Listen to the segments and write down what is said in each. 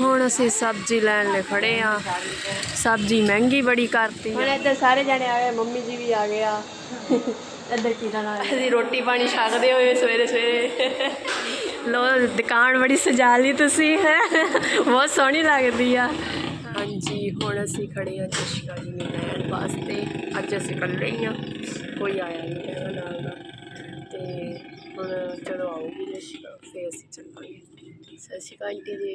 ਹੁਣ ਅਸੀਂ ਸਬਜ਼ੀ ਲੈਣ ਲਈ ਖੜੇ ਆ। ਸਬਜ਼ੀ ਮਹਿੰਗੀ ਬੜੀ ਕਰਤੀ ਹੁਣ ਇੱਧਰ ਸਾਰੇ ਜਣੇ ਆ ਗਏ ਮੰਮੀ ਜੀ ਵੀ ਆ ਗਏ ਆ। ਇੱਧਰ ਕਿਹਦਾ ਨਾਲ? ਅਸੀਂ ਰੋਟੀ ਪਾਣੀ ਛਕਦੇ ਹੋਏ ਸਵੇਰੇ ਸਵੇਰੇ। ਲੋ ਦੁਕਾਨ ਬੜੀ ਸਜਾ ਲਈ ਤੁਸੀਂ ਹੈ? ਬਹੁਤ ਸੋਹਣੀ ਲੱਗਦੀ ਆ। ਹਾਂਜੀ ਹੁਣ ਅਸੀਂ ਖੜੇ ਆ ਚਸ਼ਕਾ ਜੀ ਨੂੰ ਲੈਣ ਵਾਸਤੇ। ਅੱਜ ਅਸੀਂ ਇਕੱਲੇ ਹੀ ਆ ਕੋਈ ਆਇਆ ਨਹੀਂ ਹੈਗਾ ਨਾਲ ਦਾ। ਤੇ ਹੁਣ ਜਦੋਂ ਆਊਗੀ ਜਸ਼ਕਾ ਫੇਰ ਅਸੀਂ ਚੱਲਾਂਗੇ। ਸਤਿ ਸ਼੍ਰੀ ਅਕਾਲ ਆਂਟੀ ਜੀ।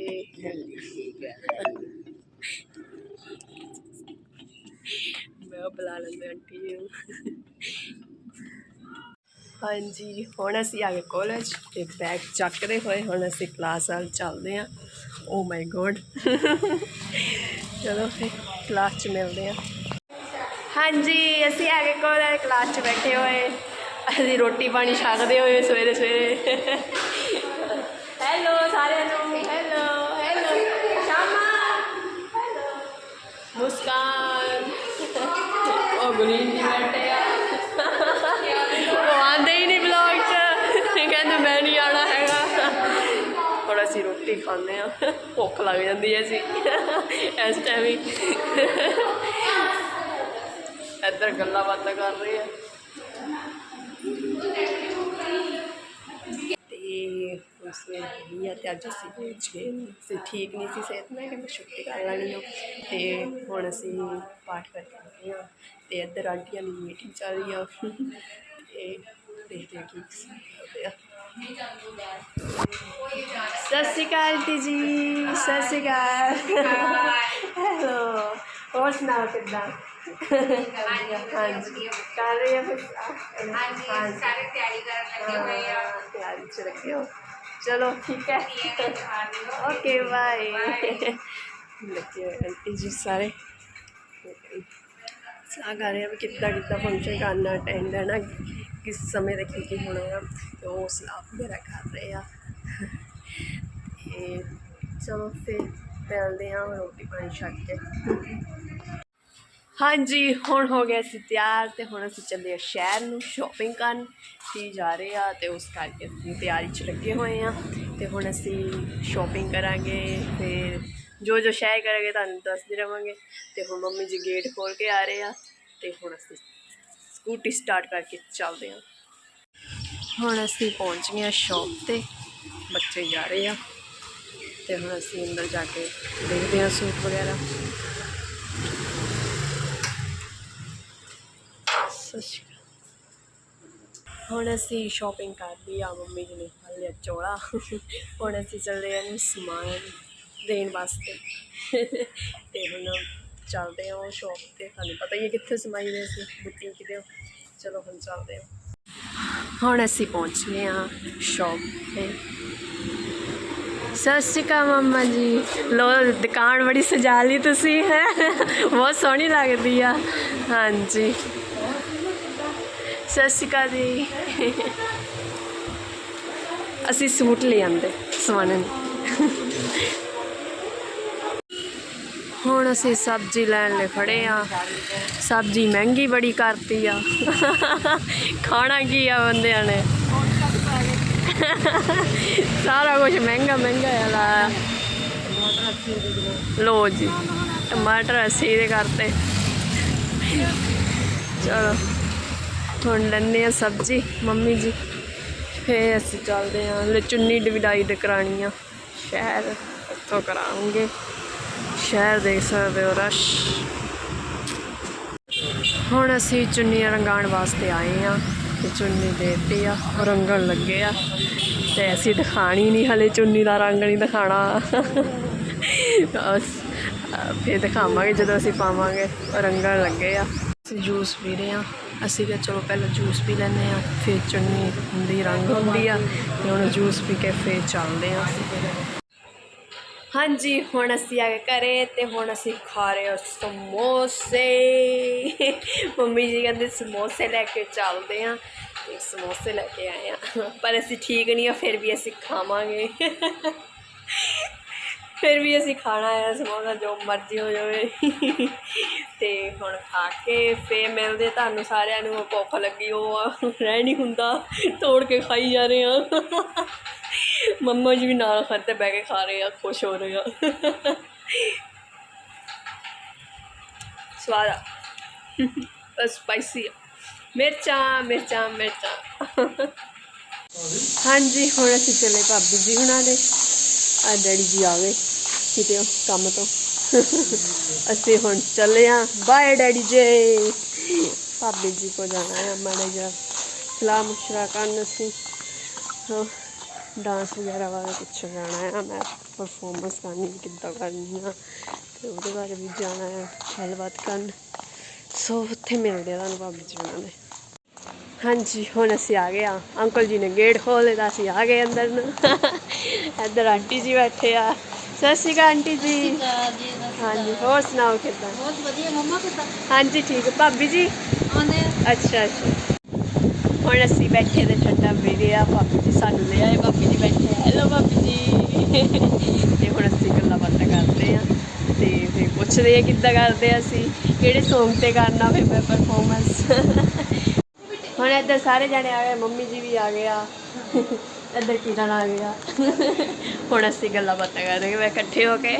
ਮੈਂ ਬੁਲਾ ਲੈਂਦੇ ਆਂਟੀ ਜੀ ਨੂੰ। ਹਾਂਜੀ, ਹੁਣ ਅਸੀਂ ਆ ਗਏ ਕਾਲਜ ਤੇ ਬੈਗ ਚੱਕਦੇ ਹੋਏ ਹੁਣ ਅਸੀਂ ਕਲਾਸ ਵੱਲ ਚੱਲਦੇ ਹਾਂ। ਓ ਮਾਈ ਗੋਡ ਚਲੋ ਫਿਰ ਕਲਾਸ 'ਚ ਮਿਲਦੇ ਹਾਂ। ਹਾਂਜੀ, ਅਸੀਂ ਆ ਗਏ ਕਾਲਜ ਕਲਾਸ 'ਚ ਬੈਠੇ ਹੋਏ। ਅਸੀਂ ਰੋਟੀ ਪਾਣੀ ਛਕਦੇ ਹੋਏ ਸਵੇਰੇ ਸਵੇਰੇ। ਹੈਲੋ ਸਾਰਿਆਂ ਨੂੰ। Hello hello Shama. Hello Muskan. ਉਹ ਗੁਲੀਨ ਜੀ ਬੈਠੇ ਆ। ਉਹ ਆਂਦੇ ਹੀ ਨਹੀਂ ਵਲੌਗ 'ਚ। ਕਹਿੰਦੇ ਮੈਂ ਨਹੀਂ ਆਣਾ ਹੈਗਾ। ਹੁਣ ਅਸੀਂ ਰੋਟੀ ਖਾਂਦੇ ਆ। ਭੁੱਖ ਲੱਗ ਜਾਂਦੀ ਹੈ ਜੀ। ਇਸ ਟਾਈਮ ਹੀ। ਇੱਧਰ ਗੱਲਾਂ ਬਾਤਾਂ ਕਰ ਰਹੇ ਆ। ਉਸੇ ਵੀ ਆ ਤੇ ਅੱਜ ਅਸੀਂ ਪਹੁੰਚ ਸੀ ਠੀਕ ਨਹੀਂ ਸੀ ਸਿਹਤ ਮੈਂ ਕਿ ਛੁੱਟੀ ਕਰ ਲੈਣੀ ਆ। ਤੇ ਹੁਣ ਅਸੀਂ ਪਾਠ ਕਰਕੇ ਆਏ ਆ ਤੇ ਇੱਧਰ ਆਂਟੀਆਂ ਦੀ ਮੀਟਿੰਗ ਚੱਲ ਰਹੀ ਆ। ਤੇ ਦੇਖਦੇ ਆ ਕੀ ਕਰਦੇ ਆ। ਸਤਿ ਸ਼੍ਰੀ ਅਕਾਲ ਆਂਟੀ ਜੀ ਸਤਿ ਸ਼੍ਰੀ ਅਕਾਲ। ਹੈਲੋ ਹੋਰ ਸੁਣਾਓ ਕਿੱਦਾਂ? ਹਾਂਜੀ ਕਰ ਰਹੀ ਆ ਫਿਰ? ਹਾਂਜੀ ਸਾਰੇ ਤਿਆਰੀ ਕਰਨ ਲੱਗੇ ਹੋਏ ਆ। ਤਿਆਰੀ ਚ ਰੱਖਿਓ। ਚਲੋ, ਠੀਕ ਹੈ। ਓਕੇ ਬਾਏ ਲੱਗੇ ਆਂਟੀ ਜੀ ਸਾਰੇ। ਸਲਾਹ ਕਰ ਰਹੇ ਆ ਵੀ ਕਿੱਦਾਂ ਕਿੱਦਾਂ ਫੰਕਸ਼ਨ ਕਰਨਾ ਅਟੈਂਡ ਹੈ ਨਾ ਕਿਸ ਸਮੇਂ ਤੇ ਕੀ ਕੀ ਹੋਣਾ ਆ ਉਹ ਸਲਾਹ ਵਗੈਰਾ ਕਰ ਰਹੇ ਆ। ਤੇ ਚਲੋ, ਫਿਰ ਮਿਲਦੇ ਆ ਰੋਟੀ ਪਾਣੀ ਛਕ ਕੇ। ਹਾਂਜੀ, ਹੁਣ ਹੋ ਗਿਆ ਅਸੀਂ ਤਿਆਰ ਤੇ ਹੁਣ ਅਸੀਂ ਚੱਲੇ ਆ ਸ਼ਹਿਰ ਨੂੰ ਸ਼ਾਪਿੰਗ ਕਰਨ। ਤੇ ਜਾ ਰਹੇ ਆ ਤੇ ਉਸ ਕਰਕੇ ਅਸੀਂ ਤਿਆਰੀ 'ਚ ਲੱਗੇ ਹੋਏ ਆ ਤੇ ਹੁਣ ਅਸੀਂ ਸ਼ਾਪਿੰਗ ਕਰਾਂਗੇ, ਫਿਰ ਜੋ ਜੋ ਸ਼ਹਿਰ ਕਰਾਂਗੇ ਤੁਹਾਨੂੰ ਦੱਸਦੇ ਰਵਾਂਗੇ। ਤੇ ਹੁਣ ਮੰਮੀ ਜੀ ਗੇਟ ਖੋਲ ਕੇ ਆ ਰਹੇ ਆ ਤੇ ਹੁਣ ਅਸੀਂ ਸਕੂਟੀ ਸਟਾਰਟ ਕਰਕੇ ਚੱਲਦੇ ਆ। ਹੁਣ ਅਸੀਂ ਪਹੁੰਚ ਗਏ ਆ ਸ਼ਾਪ ਤੇ, ਬੱਚੇ ਜਾ ਰਹੇ ਆ। ਤੇ ਹੁਣ ਅਸੀਂ ਅੰਦਰ ਜਾ ਕੇ ਦੇਖਦੇ ਆ ਸੂਟ ਵਗੈਰਾ। ਸਤਿ ਸ਼੍ਰੀ ਅਕਾਲ। ਹੁਣ ਅਸੀਂ ਸ਼ਾਪਿੰਗ ਕਰ ਲਈ ਆ ਮੰਮੀ ਜੀ ਨੇ ਖਾ ਲਿਆ ਚੋਲਾ। ਹੁਣ ਅਸੀਂ ਚੱਲਦੇ ਹਾਂ ਸਮਾਨ ਦੇਣ ਵਾਸਤੇ। ਤੇ ਹੁਣ ਚੱਲਦੇ ਹਾਂ ਉਹ ਸ਼ਾਪ ਤੇ। ਤੁਹਾਨੂੰ ਪਤਾ ਹੀ ਹੈ ਕਿੱਥੇ ਸਮਾਈ ਦੇ ਅਸੀਂ ਬੁਟੀਕ ਕਿਤੇ। ਚਲੋ ਹੁਣ ਚੱਲਦੇ ਹਾਂ ਹੁਣ ਅਸੀਂ ਪਹੁੰਚ ਗਏ ਹਾਂ ਸ਼ਾਪ ਤੇ। ਸਤਿ ਸ਼੍ਰੀ ਅਕਾਲ ਮੰਮਾ ਜੀ। ਲੋ, ਦੁਕਾਨ ਬੜੀ ਸਜਾ ਲਈ ਤੁਸੀਂ, ਹੈ। ਬਹੁਤ ਸੋਹਣੀ ਲੱਗਦੀ ਆ। ਹਾਂਜੀ। ਸਤਿ ਸ਼੍ਰੀ ਅਕਾਲ ਜੀ। ਅਸੀਂ ਸੂਟ ਲੈ ਆਂਦੇ ਸਵਾਨਨ ਹੁਣ ਅਸੀਂ ਸਬਜ਼ੀ ਲੈਣ ਲਈ ਖੜੇ ਆ। ਸਬਜ਼ੀ ਮਹਿੰਗੀ ਬੜੀ ਕਰਤੀ ਆ। ਖਾਣਾ ਕੀ ਆ ਬੰਦਿਆਂ ਨੇ? ਸਾਰਾ ਕੁਝ ਮਹਿੰਗਾ ਮਹਿੰਗਾ ਆ ਲਾਇਆ। ਲੋ ਜੀ, ਟਮਾਟਰ 80 ਦੇ ਕਰਤੇ। ਚਲੋ। ਹੁਣ ਲੈਂਦੇ ਆ ਸਬਜ਼ੀ, ਮੰਮੀ ਜੀ। ਫੇਰ ਅਸੀਂ ਚੱਲਦੇ ਆ ਲੈ ਚੁੰਨੀ ਡਿਵਾਈਡ ਦੇ ਕਰਾਣੀ ਆ। ਸ਼ਹਿਰ ਉੱਥੋਂ ਕਰਾਉਂਗੇ। ਸ਼ਹਿਰ ਦੇਖ ਸਕਦੇ ਹੋ, ਰਸ਼। ਹੁਣ ਅਸੀਂ ਚੁੰਨੀਆਂ ਰੰਗਾਉਣ ਵਾਸਤੇ ਆਏ ਆ ਤੇ ਚੁੰਨੀ ਦੇਤੀ ਆ ਰੰਗਣ ਲੱਗੇ ਆ। ਤੇ ਅਸੀਂ ਦਿਖਾਣੀ ਨਹੀਂ, ਹਲੇ ਚੁੰਨੀ ਦਾ ਰੰਗ ਨਹੀਂ ਦਿਖਾਣਾ ਅਸ- ਫਿਰ ਦਿਖਾਵਾਂਗੇ ਜਦੋਂ ਅਸੀਂ ਪਾਵਾਂਗੇ ਰੰਗਣ ਲੱਗੇ ਆ। ਅਸੀਂ ਜੂਸ ਪੀ ਰਹੇ ਆ ਅਸੀਂ ਕਿਹਾ ਚਲੋ ਪਹਿਲਾਂ ਜੂਸ ਪੀ ਲੈਂਦੇ ਆ ਫਿਰ ਚੰਨੀ ਹੁੰਦੀ ਰੰਗ ਹੁੰਦੀ ਆ ਤੇ ਹੁਣ ਜੂਸ ਪੀ ਕੇ ਫਿਰ ਚੱਲਦੇ ਆ ਹਾਂਜੀ, ਹੁਣ ਅਸੀਂ ਆ ਕੇ ਘਰੇ ਤੇ ਹੁਣ ਅਸੀਂ ਖਾ ਰਹੇ ਹਾਂ ਸਮੋਸੇ। ਮੰਮੀ ਜੀ ਕਹਿੰਦੇ ਸਮੋਸੇ ਲੈ ਕੇ ਚੱਲਦੇ ਆ ਤੇ ਸਮੋਸੇ ਲੈ ਕੇ ਆਏ ਆ ਪਰ ਅਸੀਂ ਠੀਕ ਨਹੀਂ ਆ, ਫਿਰ ਵੀ ਅਸੀਂ ਖਾਵਾਂਗੇ। ਫਿਰ ਵੀ ਅਸੀਂ ਖਾਣਾ ਹੈ ਸਮੋਸਾ ਜੋ ਮਰਜ਼ੀ ਹੋ ਜਾਵੇ। ਤੇ ਹੁਣ ਖਾ ਕੇ ਫੇਰ ਮਿਲਦੇ ਤੁਹਾਨੂੰ ਸਾਰਿਆਂ ਨੂੰ, ਭੁੱਖ ਲੱਗੀ, ਉਹ ਆ ਰਹਿ ਨਹੀਂ ਹੁੰਦਾ, ਤੋੜ ਕੇ ਖਾਈ ਜਾ ਰਹੇ ਆ ਮੰਮਾ ਜੀ ਵੀ ਨਾਲ ਖਾਤੇ ਬਹਿ ਕੇ ਖਾ ਰਹੇ ਆ, ਖੁਸ਼ ਹੋ ਰਹੇ ਆ। ਸਵਾਦ ਆ। ਬਸ ਸਪਾਈਸੀ ਆ। ਮਿਰਚਾਂ ਮਿਰਚਾਂ ਮਿਰਚਾਂ। ਹਾਂਜੀ, ਹੁਣ ਅਸੀਂ ਚੱਲੇ ਭਾਬੀ ਜੀ ਹੁਣਾਂ ਦੇ ਆ ਡੈਡੀ ਜੀ ਆ ਗਏ। ਕਿਤੇ ਉਹ ਕੰਮ ਤੋਂ। ਅਸੀਂ ਹੁਣ ਚੱਲੇ ਆ ਬਾਏ, ਡੈਡੀ ਜੀ। ਭਾਬੀ ਜੀ ਕੋ ਜਾਣਾ ਹੈ ਮਾੜਾ ਜਿਹਾ ਸਲਾਹ ਮੁਸ਼ਰਾ ਕਰਨ ਅਸੀਂ। ਡਾਂਸ ਵਗੈਰਾ ਬਾਰੇ ਪੁੱਛ ਜਾਣਾ ਹੈ ਮੈਂ ਪਰਫਾਰਮੈਂਸ ਕਰਨੀ ਕਿੱਦਾਂ ਕਰਨੀ ਆ, ਤੇ ਉਹਦੇ ਬਾਰੇ ਵੀ ਜਾਣਾ ਹੈ ਗੱਲਬਾਤ ਕਰਨ। ਸੋ ਉੱਥੇ ਮਿਲਦੇ ਆ ਤੁਹਾਨੂੰ ਭਾਬੀ ਜੀ ਉਹਨਾਂ ਦੇ। ਹਾਂਜੀ, ਹੁਣ ਅਸੀਂ ਆ ਗਏ ਆ ਅੰਕਲ ਜੀ ਨੇ ਗੇਟ ਖੋਲ੍ਹ ਲਿਆ ਅਸੀਂ ਆ ਗਏ ਅੰਦਰ ਨੂੰ। ਇੱਧਰ ਆਂਟੀ ਜੀ ਬੈਠੇ ਆ। ਸਤਿ ਸ਼੍ਰੀ ਅਕਾਲ ਆਂਟੀ ਜੀ। ਹਾਂਜੀ ਹੋਰ ਸੁਣਾਓ ਕਿੱਦਾਂ? ਬਹੁਤ ਵਧੀਆ ਮੰਮਾ ਕਿੱਦਾਂ? ਹਾਂਜੀ ਠੀਕ। ਹੈ ਭਾਬੀ ਜੀ? ਆਉਂਦੇ ਅੱਛਾ ਅੱਛਾ। ਹੁਣ ਅਸੀਂ ਬੈਠੇ ਤੇ ਠੰਡਾ ਪੀ ਰਹੇ ਆ ਭਾਬੀ ਜੀ ਸਾਨੂੰ ਲੈ ਆਏ। ਭਾਬੀ ਜੀ ਬੈਠੇ ਹੈਲੋ ਭਾਬੀ ਜੀ। ਤੇ ਹੁਣ ਅਸੀਂ ਗੱਲਾਂ ਬਾਤਾਂ ਕਰਦੇ ਆ ਤੇ ਫਿਰ ਪੁੱਛਦੇ ਆ ਕਿੱਦਾਂ ਕਰਦੇ ਆ ਅਸੀਂ ਕਿਹੜੇ Song ਤੇ ਕਰਨਾ ਫਿਰ ਮੈਂ ਪਰਫਾਰਮੈਂਸ ਹੁਣ ਇੱਧਰ ਸਾਰੇ ਜਣੇ ਆ ਗਏ ਮੰਮੀ ਜੀ ਵੀ ਆ ਗਏ ਆ। ਇੱਧਰ ਕਿਰਨ ਆ ਗਿਆ। ਹੁਣ ਅਸੀਂ ਗੱਲਾਂ ਬਾਤਾਂ ਕਰਾਂਗੇ ਮੈਂ ਇਕੱਠੇ ਹੋ ਕੇ।